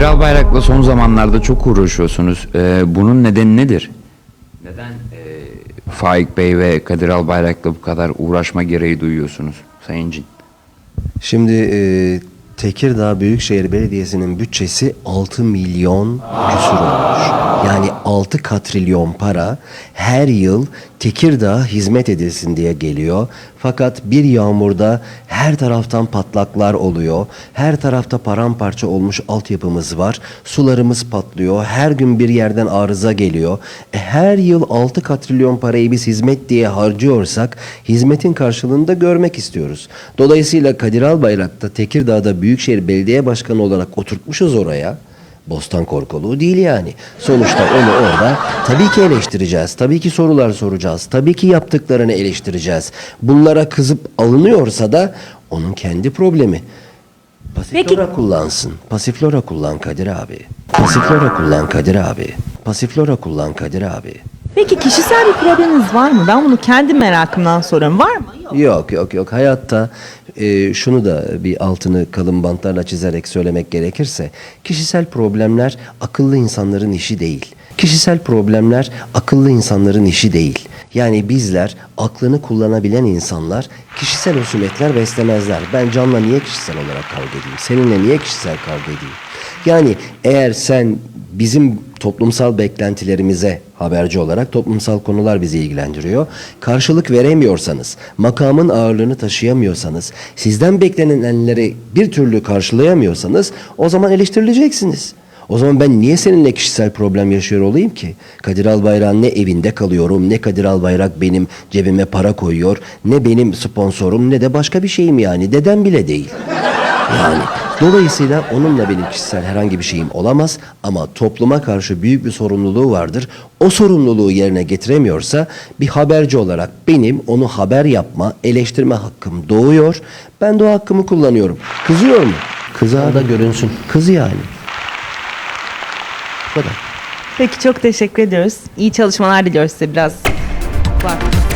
Kadir Albayrak'la son zamanlarda çok uğraşıyorsunuz. Ee, bunun nedeni nedir? Neden e, Faik Bey ve Kadir Albayrak'la bu kadar uğraşma gereği duyuyorsunuz Sayın Cin? Şimdi e, Tekirdağ Büyükşehir Belediyesi'nin bütçesi 6 milyon küsur olmuş. Yani 6 katrilyon para her yıl Tekirdağ hizmet edilsin diye geliyor. Fakat bir yağmurda her taraftan patlaklar oluyor. Her tarafta paramparça olmuş altyapımız var. Sularımız patlıyor. Her gün bir yerden arıza geliyor. E, her yıl 6 katrilyon parayı biz hizmet diye harcıyorsak hizmetin karşılığını da görmek istiyoruz. Dolayısıyla Kadir Albayrak da Tekirdağ'da Büyükşehir Belediye Başkanı olarak oturtmuşuz oraya. Bostan korkuluğu değil yani. Sonuçta onu orada tabii ki eleştireceğiz. Tabii ki sorular soracağız. Tabii ki yaptıklarını eleştireceğiz. Bunlara kızıp alınıyorsa da onun kendi problemi. Pasiflora kullansın. Pasiflora kullan Kadir abi. Pasiflora kullan Kadir abi. Pasiflora kullan Kadir abi. Peki kişisel bir probleminiz var mı? Ben bunu kendi merakımdan soruyorum. Var mı? Yok yok yok hayatta e, şunu da bir altını kalın bantlarla çizerek söylemek gerekirse kişisel problemler akıllı insanların işi değil. Kişisel problemler akıllı insanların işi değil. Yani bizler aklını kullanabilen insanlar kişisel husumetler beslemezler. Ben Can'la niye kişisel olarak kavga edeyim? Seninle niye kişisel kavga edeyim? Yani eğer sen bizim toplumsal beklentilerimize haberci olarak toplumsal konular bizi ilgilendiriyor. Karşılık veremiyorsanız, makamın ağırlığını taşıyamıyorsanız, sizden beklenenleri bir türlü karşılayamıyorsanız o zaman eleştirileceksiniz. O zaman ben niye seninle kişisel problem yaşıyor olayım ki? Kadir Albayrak'ın ne evinde kalıyorum, ne Kadir Albayrak benim cebime para koyuyor, ne benim sponsorum, ne de başka bir şeyim yani. Dedem bile değil. Yani dolayısıyla onunla benim kişisel herhangi bir şeyim olamaz ama topluma karşı büyük bir sorumluluğu vardır. O sorumluluğu yerine getiremiyorsa bir haberci olarak benim onu haber yapma, eleştirme hakkım doğuyor. Ben de o hakkımı kullanıyorum. Kızıyor mu? Kızağı da görünsün. Kız yani. Bu kadar. Peki çok teşekkür ediyoruz. İyi çalışmalar diliyoruz size biraz. Vaktinizi